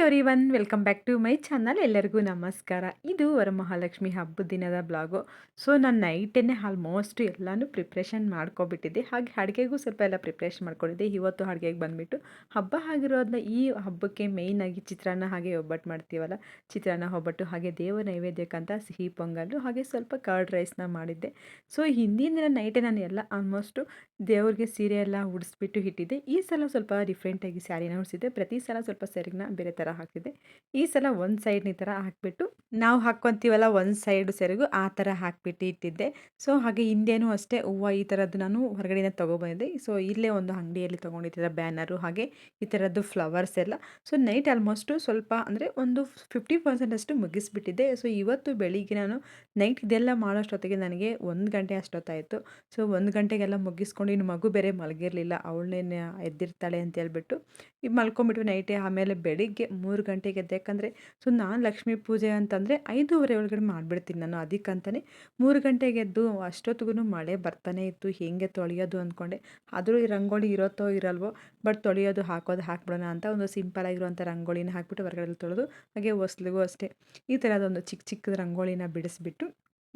Everyone welcome back to my channel ಎಲ್ಲರಿಗೂ ನಮಸ್ಕಾರ. ಇದು ವರಮಹಾಲಕ್ಷ್ಮಿ ಹಬ್ಬದ ದಿನದ ಬ್ಲಾಗು ಸೊ ನಾನು ನೈಟನ್ನೇ ಆಲ್ಮೋಸ್ಟ್ ಎಲ್ಲನೂ ಪ್ರಿಪ್ರೇಷನ್ ಮಾಡ್ಕೊಬಿಟ್ಟಿದ್ದೆ. ಹಾಗೆ ಅಡುಗೆಗೂ ಸ್ವಲ್ಪ ಎಲ್ಲ ಪ್ರಿಪ್ರೇಷನ್ ಮಾಡ್ಕೊಂಡಿದ್ದೆ. ಇವತ್ತು ಅಡುಗೆಗೆ ಬಂದುಬಿಟ್ಟು ಹಬ್ಬ ಆಗಿರೋದನ್ನ ಈ ಹಬ್ಬಕ್ಕೆ ಮೇಯ್ನಾಗಿ ಚಿತ್ರಾನ್ನ ಹಾಗೆ ಒಬ್ಬಟ್ಟು ಮಾಡ್ತೀವಲ್ಲ? ಚಿತ್ರಾನ್ನ ಒಬ್ಬಟ್ಟು ಹಾಗೆ ದೇವ ನೈವೇದ್ಯಕ್ಕಂತ ಸಿಹಿ ಪೊಂಗಲ್ಲು ಹಾಗೆ ಸ್ವಲ್ಪ ಕರ್ಡ್ ರೈಸ್ನ ಮಾಡಿದ್ದೆ. ಸೊ ಹಿಂದಿನ ದಿನ ನೈಟೇ ನಾನು ಎಲ್ಲ ಆಲ್ಮೋಸ್ಟು ದೇವ್ರಿಗೆ ಸೀರೆ ಎಲ್ಲ ಉಡಿಸ್ಬಿಟ್ಟು ಇಟ್ಟಿದ್ದೆ. ಈ ಸಲ ಸ್ವಲ್ಪ ಡಿಫ್ರೆಂಟಾಗಿ ಸ್ಯಾರಿನ ಉಡಿಸಿದ್ದೆ. ಪ್ರತಿ ಸಲ ಸ್ವಲ್ಪ ಸೆರಗನ್ನ ಬೇರೆ ಥರ ಹಾಕಿದ್ದೆ. ಈ ಸಲ ಒಂದು ಸೈಡ್ನ ಈ ಥರ ಹಾಕಿಬಿಟ್ಟು, ನಾವು ಹಾಕ್ಕೊತೀವಲ್ಲ ಒಂದು ಸೈಡ್ ಸೆರಗು ಆ ಥರ ಹಾಕ್ಬಿಟ್ಟು ಇಟ್ಟಿದ್ದೆ. ಸೊ, ಹಾಗೆ ಹಿಂದೆನೂ ಅಷ್ಟೇ ಹೂವು ಈ ಥರದ್ದು ನಾನು ಹೊರಗಡೆಯಿಂದ ತೊಗೊಬಂದಿದ್ದೆ ಸೊ, ಇಲ್ಲೇ ಒಂದು ಅಂಗಡಿಯಲ್ಲಿ ತೊಗೊಂಡಿದ್ದೆ ಬ್ಯಾನರು, ಹಾಗೆ ಈ ಥರದ್ದು ಫ್ಲವರ್ಸ್ ಎಲ್ಲ. ಸೊ, ನೈಟ್ ಆಲ್ಮೋಸ್ಟು ಸ್ವಲ್ಪ ಅಂದರೆ ಒಂದು ಫಿಫ್ಟಿ ಪರ್ಸೆಂಟ್ ಅಷ್ಟು ಮುಗಿಸ್ಬಿಟ್ಟಿದ್ದೆ. ಸೊ, ಇವತ್ತು ಬೆಳಿಗ್ಗೆ ನಾನು ನೈಟ್ ಇದೆಲ್ಲ ಮಾಡೋಷ್ಟೊತ್ತಿಗೆ ನನಗೆ ಒಂದು ಗಂಟೆ ಅಷ್ಟೊತ್ತಾಯಿತು. ಸೊ, ಒಂದು ಗಂಟೆಗೆಲ್ಲ ಮುಗಿಸ್ಕೊಂಡು ಇನ್ನು ಮಗು ಬೇರೆ ಮಲಗಿರಲಿಲ್ಲ. ಅವಳನ್ನೇ ಎದ್ದಿರ್ತಾಳೆ ಅಂತ ಹೇಳ್ಬಿಟ್ಟು ಈಗ ಮಲ್ಕೊಂಬಿಟ್ಟು ನೈಟೇ. ಆಮೇಲೆ ಬೆಳಿಗ್ಗೆ ಮೂರು ಗಂಟೆಗೆ ಎದ್ದೆ ಯಾಕಂದರೆ, ಸೊ ನಾನು ಲಕ್ಷ್ಮೀ ಪೂಜೆ ಅಂತಂದರೆ ಐದೂವರೆ ಒಳಗಡೆ ಮಾಡಿಬಿಡ್ತೀನಿ ನಾನು ಅದಕ್ಕಂತಲೇ ಮೂರು ಗಂಟೆಗೆ ಎದ್ದು ಅಷ್ಟೊತ್ತಿಗೂ ಮಳೆ ಬರ್ತಾನೆ ಇತ್ತು. ಹೇಗೆ ತೊಳೆಯೋದು ಅಂದ್ಕೊಂಡೆ ಆದರೂ ಈ ರಂಗೋಲಿ ಇರುತ್ತೋ ಇರಲ್ವೋ, ಬಟ್ ತೊಳೆಯೋದು ಹಾಕೋದು ಹಾಕ್ಬಿಡೋಣ ಅಂತ ಒಂದು ಸಿಂಪಲ್ ಆಗಿರುವಂಥ ರಂಗೋಲಿನ ಹಾಕ್ಬಿಟ್ಟು ಹೊರಗಡೆ ತೊಳೆದು, ಹಾಗೆ ಹೊಸ್ಲಿಗೂ ಅಷ್ಟೇ. ಈ ಥರದೊಂದು ಚಿಕ್ಕ ಚಿಕ್ಕದ ರಂಗೋಲಿನ ಬಿಡಿಸ್ಬಿಟ್ಟು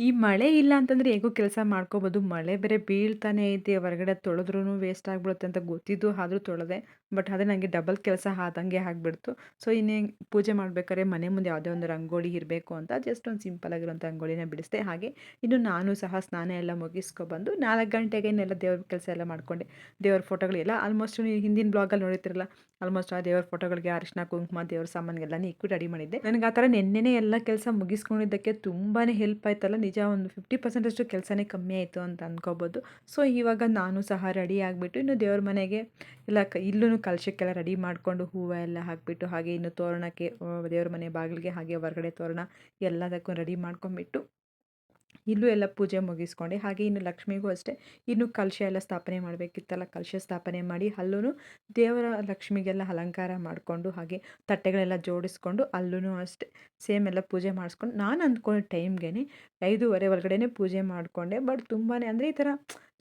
ಈ ಮಳೆ ಇಲ್ಲ ಅಂತಂದರೆ ಹೇಗೂ ಕೆಲಸ ಮಾಡ್ಕೋಬೋದು. ಮಳೆ ಬೇರೆ ಬೀಳ್ತಾನೆ ಐತೆ ಹೊರಗಡೆ ತೊಳೆದ್ರೂ ವೇಸ್ಟ್ ಆಗಿಬಿಡುತ್ತೆ ಅಂತ ಗೊತ್ತಿದ್ದು ಆದರೂ ತೊಳೆದೆ ಬಟ್ ಅದೇ ನನಗೆ ಡಬಲ್ ಕೆಲಸ ಆದಂಗೆ ಆಗಿಬಿಡ್ತು. ಸೊ ಇನ್ನೇ ಪೂಜೆ ಮಾಡಬೇಕಾದ್ರೆ ಮನೆ ಮುಂದೆ ಯಾವುದೇ ಒಂದು ರಂಗೋಲಿ ಇರಬೇಕು ಅಂತ ಜಸ್ಟ್ ಒಂದು ಸಿಂಪಲ್ ಆಗಿರೋಂಥ ರಂಗೋಲಿನ ಬಿಡಿಸಿದೆ. ಹಾಗೆ ಇನ್ನು ನಾನು ಸಹ ಸ್ನಾನ ಎಲ್ಲ ಮುಗಿಸ್ಕೊಬಂದು ನಾಲ್ಕು ಗಂಟೆಗೆ ಇನ್ನೆಲ್ಲ ದೇವ್ರ ಕೆಲಸ ಎಲ್ಲ ಮಾಡಿಕೊಂಡೆ. ದೇವ್ರ ಫೋಟೋಗಳೆಲ್ಲ ಆಲ್ಮೋಸ್ಟ್ ಹಿಂದಿನ ಬ್ಲಾಗಲ್ಲಿ ನೋಡಿರ್ತಿರಲ್ಲ ಆಲ್ಮೋಸ್ಟ್ ಆ ದೇವ್ರ ಫೋಟೋಗಳಿಗೆ ಅರಿಶಿನ, ಕುಂಕುಮ, ದೇವ್ರ ಸಾಮಾನ್ಗೆಲ್ಲ ಇಕ್ಕು ರೆಡಿ ಮಾಡಿದ್ದೆ. ನನಗೆ ಆ ಥರ ನೆನ್ನೆನೇ ಎಲ್ಲ ಕೆಲಸ ಮುಗಿಸ್ಕೊಂಡಿದ್ದಕ್ಕೆ ತುಂಬಾ ಹೆಲ್ಪ್ ಆಯ್ತಲ್ಲ. ನಿಜ ಒಂದು ಫಿಫ್ಟಿ ಪರ್ಸೆಂಟಷ್ಟು ಕೆಲಸನೇ ಕಮ್ಮಿ ಆಯಿತು ಅಂತ ಅಂದ್ಕೋಬೋದು ಸೊ ಇವಾಗ ನಾನು ಸಹ ರೆಡಿ ಆಗಿಬಿಟ್ಟು ಇನ್ನು ದೇವ್ರ ಮನೆಗೆ ಎಲ್ಲ ಇಲ್ಲೂ ಕಲಶಕ್ಕೆಲ್ಲ ರೆಡಿ ಮಾಡಿಕೊಂಡು ಹೂವು ಎಲ್ಲ ಹಾಕಿಬಿಟ್ಟು ಹಾಗೆ ಇನ್ನು ತೋರಣಕ್ಕೆ ದೇವ್ರ ಮನೆ ಬಾಗಿಲಿಗೆ ಹಾಗೆ ಹೊರಗಡೆ ತೋರಣ ಎಲ್ಲದಕ್ಕೂ ರೆಡಿ ಮಾಡ್ಕೊಂಬಿಟ್ಟು ಇಲ್ಲೂ ಎಲ್ಲ ಪೂಜೆ ಮುಗಿಸ್ಕೊಂಡೆ. ಹಾಗೆ ಇನ್ನು ಲಕ್ಷ್ಮಿಗೂ ಅಷ್ಟೇ. ಇನ್ನು ಕಲಶ ಎಲ್ಲ ಸ್ಥಾಪನೆ ಮಾಡಬೇಕಿತ್ತಲ್ಲ, ಕಲಶ ಸ್ಥಾಪನೆ ಮಾಡಿ ಅಲ್ಲೂ ದೇವರ ಲಕ್ಷ್ಮಿಗೆಲ್ಲ ಅಲಂಕಾರ ಮಾಡಿಕೊಂಡು ಹಾಗೆ ತಟ್ಟೆಗಳೆಲ್ಲ ಜೋಡಿಸ್ಕೊಂಡು ಅಲ್ಲೂ ಅಷ್ಟೇ ಸೇಮ್ ಎಲ್ಲ ಪೂಜೆ ಮಾಡಿಸ್ಕೊಂಡು ನಾನು ಅಂದ್ಕೊಂಡ ಟೈಮ್ಗೆ ಐದೂವರೆ ಒಳಗಡೆ ಪೂಜೆ ಮಾಡಿಕೊಂಡೆ. ಬಟ್ ತುಂಬಾ ಅಂದರೆ ಈ ಥರ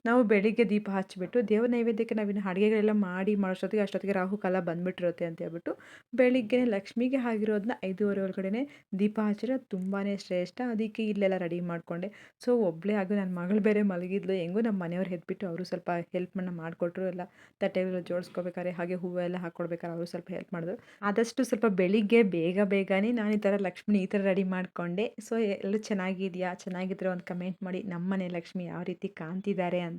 ನಾವು ಬೆಳಿಗ್ಗೆ ದೀಪ ಹಚ್ಚಿಬಿಟ್ಟು ದೇವ ನೈವೇದ್ಯಕ್ಕೆ ನಾವಿನ್ನು ಅಡುಗೆಗಳೆಲ್ಲ ಮಾಡಿ ಮಾಡೋಷ್ಟೊತ್ತಿಗೆ ಅಷ್ಟೊತ್ತಿಗೆ ರಾಹು ಕಾಲ ಬಂದುಬಿಟ್ಟಿರುತ್ತೆ ಅಂತ ಹೇಳ್ಬಿಟ್ಟು ಬೆಳಿಗ್ಗೆ ಲಕ್ಷ್ಮಿಗೆ ಆಗಿರೋದನ್ನ ಐದೂವರೆ ಒಳಗಡೆ ದೀಪ ಹಚ್ಚಿರೋದು ತುಂಬಾ ಶ್ರೇಷ್ಠ. ಅದಕ್ಕೆ ಇಲ್ಲೆಲ್ಲ ರೆಡಿ ಮಾಡಿಕೊಂಡೆ. ಸೊ ಒಬ್ಬಳೇ ಆಗು ನನ್ನ ಮಗಳು ಬೇರೆ ಮಲಗಿದ್ಲು. ಹೆಂಗೂ ನಮ್ಮ ಮನೆಯವ್ರು ಎದ್ಬಿಟ್ಟು ಅವರು ಸ್ವಲ್ಪ ಹೆಲ್ಪನ್ನು ಮಾಡಿಕೊಟ್ರು. ಎಲ್ಲ ತಟ್ಟೆಗಳೆಲ್ಲ ಜೋಡಿಸ್ಕೋಬೇಕಾರೆ ಹಾಗೆ ಹೂವು ಎಲ್ಲ ಹಾಕ್ಕೊಡ್ಬೇಕಾರೆ ಅವರು ಸ್ವಲ್ಪ ಹೆಲ್ಪ್ ಮಾಡಿದ್ರು. ಆದಷ್ಟು ಸ್ವಲ್ಪ ಬೆಳಿಗ್ಗೆ ಬೇಗ ಬೇಗನೆ ನಾನು ಈ ಥರ ಲಕ್ಷ್ಮಿ ಈ ಥರ ರೆಡಿ ಮಾಡಿಕೊಂಡೆ. ಸೊ ಎಲ್ಲೂ ಚೆನ್ನಾಗಿದೆಯಾ? ಚೆನ್ನಾಗಿದ್ರೆ ಒಂದು ಕಮೆಂಟ್ ಮಾಡಿ. ನಮ್ಮ ಮನೆ ಲಕ್ಷ್ಮಿ ಯಾವ ರೀತಿ ಕಾಣ್ತಿದ್ದಾರೆ ಅಂತ.